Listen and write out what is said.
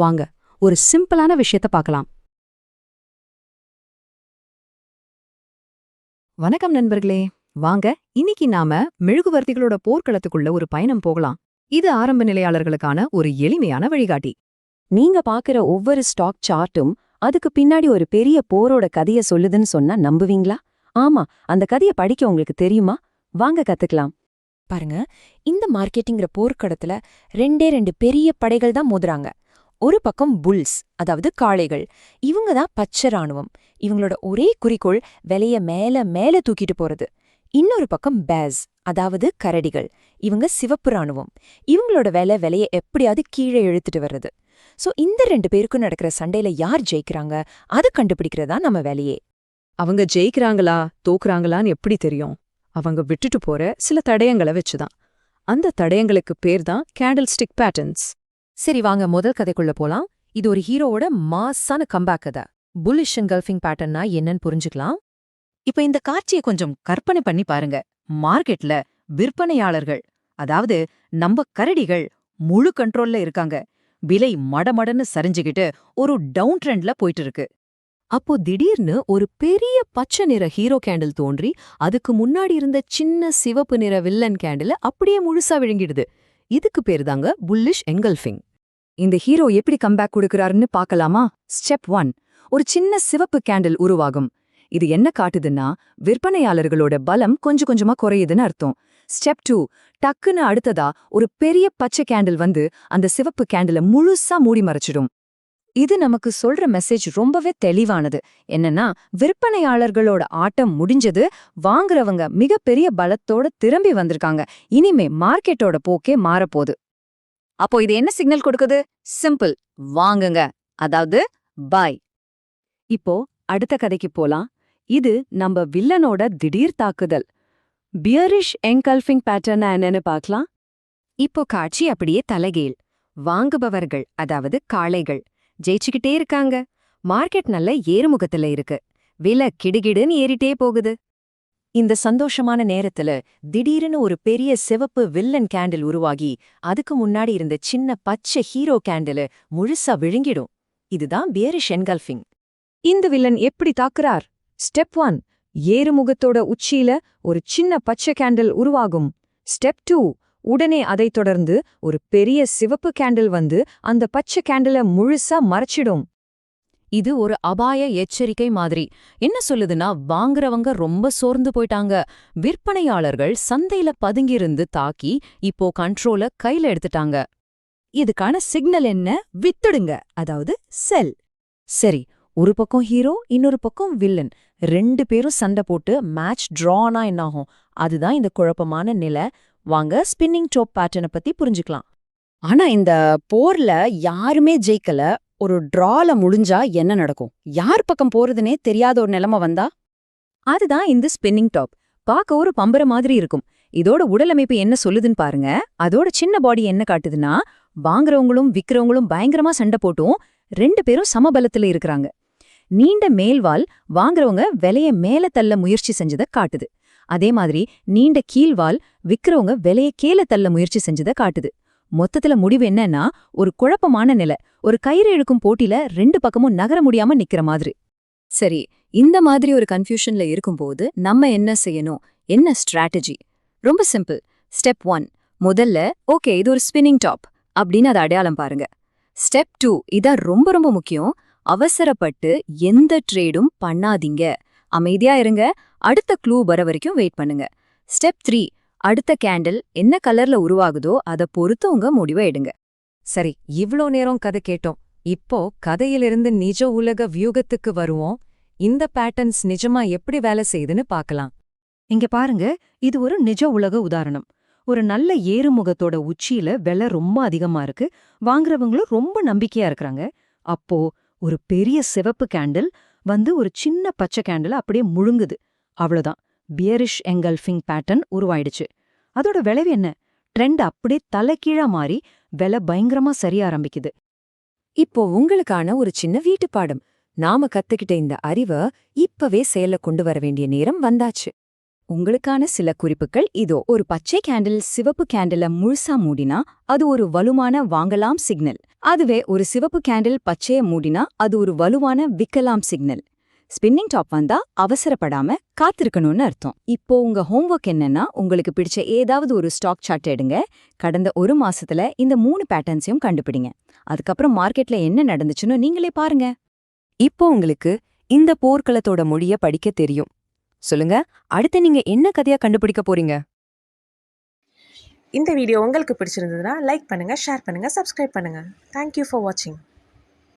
வாங்க ஒரு சிம்பிளான விஷயத்த பார்க்கலாம். வணக்கம் நண்பர்களே. வாங்க இன்னைக்கு நாம மெழுகுவர்த்திகளோட போர்க்களத்துக்குள்ள ஒரு பயணம் போகலாம். இது ஆரம்ப நிலையாளர்களுக்கான ஒரு எளிமையான வழிகாட்டி. நீங்க பாக்குற ஒவ்வொரு ஸ்டாக் சார்ட்டும் அதுக்கு பின்னாடி ஒரு பெரிய போரோட கதைய சொல்லுதுன்னு சொன்னா நம்புவீங்களா? ஆமா அந்த கதைய படிக்க உங்களுக்கு தெரியுமா? வாங்க கத்துக்கலாம். பாருங்க இந்த மார்க்கெட்டிங்கிற போர்க்களத்துல ரெண்டே ரெண்டு பெரிய படைகள் தான் மோதுறாங்க. ஒரு பக்கம் புல்ஸ் அதாவது காளைகள். இவங்க தான் பச்சை ராணுவம் இவங்களோட ஒரே குறிக்கோள் விலைய மேல மேல தூக்கிட்டு போறது. இன்னொரு பக்கம் பேஸ் அதாவது கரடிகள். இவங்க சிவப்பு ராணுவம் இவங்களோட வேலை விலைய எப்படியாவது கீழே இழுத்துட்டு வர்றது. சோ இந்த ரெண்டு பேருக்கும் நடக்கிற சண்டையில யார் ஜெயிக்கிறாங்க? அது கண்டுபிடிக்கிறதா நம்ம வேலையே. அவங்க ஜெயிக்கிறாங்களா? தோக்குறாங்களான்னு எப்படி தெரியும்? அவங்க விட்டுட்டு போற சில தடயங்களை வச்சுதான். அந்த தடயங்களுக்கு பேர் தான் கேண்டில் ஸ்டிக் பேட்டர்ன்ஸ் சரி வாங்க முதல் கதைக்குள்ள போலாம். இது ஒரு ஹீரோவோட மாஸான கம்பேக் கதை. புல்லிஷ் அண்ட் கல்ஃபிங் பேட்டர்னா என்னன்னு புரிஞ்சுக்கலாம். இப்ப இந்த காட்சியை கொஞ்சம் கற்பனை பண்ணி பாருங்க. மார்க்கெட்ல விற்பனையாளர்கள் அதாவது நம்ம கரடிகள் முழு கண்ட்ரோல்ல இருக்காங்க. விலை மடமடன்னு சரிஞ்சுகிட்டு ஒரு டவுன் ட்ரெண்ட்ல போயிட்டு இருக்கு. அப்போ திடீர்னு ஒரு பெரிய பச்சை நிற ஹீரோ கேண்டில் தோன்றி அதுக்கு முன்னாடி இருந்த சின்ன சிவப்பு நிற வில்லன் கேண்டில் அப்படியே முழுசா விழுங்கிடுது. இதுக்கு பேரு தாங்க புல்லிஷ் எங்கல்ஃபிங் இந்த ஹீரோ எப்படி கம்பேக் கொடுக்கிறாருன்னு பார்க்கலாமா? ஸ்டெப் ஒன் ஒரு சின்ன சிவப்பு கேண்டில் உருவாகும். இது என்ன காட்டுதுன்னா விற்பனையாளர்களோட பலம் கொஞ்சம் கொஞ்சமா குறையுதுன்னு அர்த்தம். ஸ்டெப் டூ டக்குன்னு அடுத்ததா ஒரு பெரிய பச்சை கேண்டில் வந்து அந்த சிவப்பு கேண்டில முழுசா மூடி மறைச்சிடும். இது நமக்கு சொல்ற மெசேஜ் ரொம்பவே தெளிவானது. என்னன்னா விற்பனையாளர்களோட ஆட்டம் முடிஞ்சது. வாங்குறவங்க மிகப்பெரிய பலத்தோட திரும்பி வந்திருக்காங்க. இனிமே மார்க்கெட்டோட போக்கே மாறப்போகுது. அப்போ இது என்ன சிக்னல் கொடுக்குது? சிம்பிள் வாங்குங்க. அதாவது பாய் இப்போ அடுத்த கதைக்கு போலாம். இது நம்ம வில்லனோட திடீர் தாக்குதல். பியரிஷ் எங்கல்ஃபிங் பேட்டர்னா என்னன்னு பார்க்கலாம். இப்போ காட்சி அப்படியே தலைகீழ். வாங்குபவர்கள் அதாவது காளைகள். ஜெயிச்சுக்கிட்டே இருக்காங்க. மார்க்கெட் நல்ல ஏறுமுகத்துல இருக்கு. விலை கிடுகிடுன்னு ஏறிட்டே போகுது. இந்த சந்தோஷமான நேரத்துல திடீர்னு ஒரு பெரிய சிவப்பு வில்லன் கேண்டில் உருவாகி அதுக்கு முன்னாடி இருந்த சின்ன பச்சை ஹீரோ கேண்டில் முழுசா விழுங்கிடும். இதுதான் பியரிஷ் என்கல்ஃபிங். இந்த வில்லன் எப்படி தாக்குறார்? ஸ்டெப் ஒன் ஏறுமுகத்தோட உச்சியில ஒரு சின்ன பச்சை கேண்டில் உருவாகும். ஸ்டெப் டூ உடனே அதைத் தொடர்ந்து ஒரு பெரிய சிவப்பு கேண்டில் வந்து அந்த பச்சை கேண்டில முழுசா மறைச்சிடும். இது ஒரு அபாய எச்சரிக்கை மாதிரி. என்ன சொல்லுதுன்னா வாங்குறவங்க ரொம்ப சோர்ந்து போயிட்டாங்க. விற்பனையாளர்கள் சந்தையில பதுங்கியிருந்து தாக்கி இப்போ கண்ட்ரோல கையில எடுத்துட்டாங்க. இதுக்கான சிக்னல் என்ன? வித்துடுங்க. அதாவது செல் சரி ஒரு பக்கம் ஹீரோ இன்னொரு பக்கம் வில்லன் ரெண்டு பேரும் சண்டை போட்டு மேட்ச் ட்ரானா என்னாகும்? அதுதான் இந்த குழப்பமான நிலை. வாங்க ஸ்பின்னிங் டோப் பேட்டர்னை பத்தி புரிஞ்சுக்கலாம். ஆனா இந்த போர்ல யாருமே ஜெயிக்கல. ஒரு டிரால முடிஞ்சா என்ன நடக்கும்? யார் பக்கம் போறதுனே தெரியாத ஒரு நிலைமை வந்தா? அதுதான் இந்த ஸ்பின்னிங் டாப் பார்க்க ஒரு பம்பர மாதிரி இருக்கும். இதோட உடலமைப்பு என்ன சொல்லுதுன்னு பாருங்க. அதோட சின்ன பாடி என்ன காட்டுதுன்னா வாங்குறவங்களும் விக்கிறவங்களும் பயங்கரமா சண்டை போட்டும். ரெண்டு பேரும் சமபலத்துல இருக்கிறாங்க. நீண்ட மேல்வால் வாங்குறவங்க விலைய மேல தள்ள முயற்சி செஞ்சதை காட்டுது. அதே மாதிரி நீண்ட கீழ்வால் விற்கிறவங்க விலைய கீழ தள்ள முயற்சி செஞ்சதை காட்டுது. மொத்தத்துல முடிவு என்னன்னா ஒரு குழப்பமான நிலை. ஒரு கயிறு இழுக்கும் போட்டில ரெண்டு பக்கமும் நகர முடியாம நிக்கிற மாதிரி. சரி இந்த மாதிரி ஒரு கன்ஃபியூஷன்ல இருக்கும்போது நம்ம என்ன செய்யணும்? என்ன ஸ்ட்ராட்டஜி ரொம்ப சிம்பிள் ஸ்டெப் ஒன் முதல்ல ஓகே இது ஒரு ஸ்பின்னிங் டாப் அப்படின்னு அதை அடையாளம் பாருங்க. ஸ்டெப் டூ இதான் ரொம்ப ரொம்ப முக்கியம். அவசரப்பட்டு எந்த ட்ரேடும் பண்ணாதீங்க. அமைதியா இருங்க. அடுத்த க்ளூ வர வரைக்கும் வெயிட் பண்ணுங்க. ஸ்டெப் த்ரீ அடுத்த கேண்டில் என்ன கலர்ல உருவாகுதோ அதை பொறுத்து உங்க முடிவை எடுங்க. சரி இவ்ளோ நேரம் கதை கேட்டோம். இப்போ கதையிலிருந்து நிஜ உலக வியூகத்துக்கு வருவோம். இந்த பேட்டர்ன்ஸ் நிஜமா எப்படி வேலை செய்யுதுன்னு பார்க்கலாம். இங்க பாருங்க இது ஒரு நிஜ உலக உதாரணம். ஒரு நல்ல ஏறுமுகத்தோட உச்சியில விலை ரொம்ப அதிகமா இருக்கு. வாங்குறவங்களும் ரொம்ப நம்பிக்கையா இருக்கிறாங்க. அப்போ ஒரு பெரிய சிவப்பு கேண்டில் வந்து ஒரு சின்ன பச்சை கேண்டில் அப்படியே முழுங்குது. அவ்வளோதான் பியரிஷ் எங்கல்ஃபிங் பேட்டர்ன் உருவாயிடுச்சு. அதோட விளைவு என்ன? ட்ரெண்ட் அப்படியே தலைகீழா மாறி விலை பயங்கரமா சரிய ஆரம்பிக்குது. இப்போ உங்களுக்கான ஒரு சின்ன வீட்டு பாடம் நாம கத்துக்கிட்ட இந்த அறிவை இப்பவே செயல்ல கொண்டு வர வேண்டிய நேரம் வந்தாச்சு. உங்களுக்கான சில குறிப்புகள் இதோ. ஒரு பச்சை கேண்டில் சிவப்பு கேண்டில முழுசா மூடினா அது ஒரு வலுமான வாங்கலாம் சிக்னல். அதுவே ஒரு சிவப்பு கேண்டில் பச்சைய மூடினா அது ஒரு வலுவான விக்கலாம் சிக்னல். ஸ்பின்னிங் டாப் வந்தா அவசரப்படாம காத்திருக்கணும்னு அர்த்தம். இப்போ உங்க ஹோம்ஒர்க் என்னன்னா உங்களுக்கு பிடிச்ச ஏதாவது ஒரு ஸ்டாக் சார்ட் எடுங்க. கடந்த ஒரு மாசத்துல இந்த மூணு பேட்டர்ன்ஸையும் கண்டுபிடிங்க. அதுக்கப்புறம் மார்க்கெட்ல என்ன நடந்துச்சுன்னு நீங்களே பாருங்க. இப்போ உங்களுக்கு இந்த போர்க்களத்தோட மொழிய படிக்க தெரியும். சொல்லுங்க. அடுத்து நீங்க என்ன கதையா கண்டுபிடிக்க போறீங்க? இந்த வீடியோ உங்களுக்கு பிடிச்சிருந்ததுன்னா லைக் பண்ணுங்கள் ஷேர் பண்ணுங்கள் சப்ஸ்கிரைப் பண்ணுங்க. தேங்க்யூ ஃபார் வாட்சிங்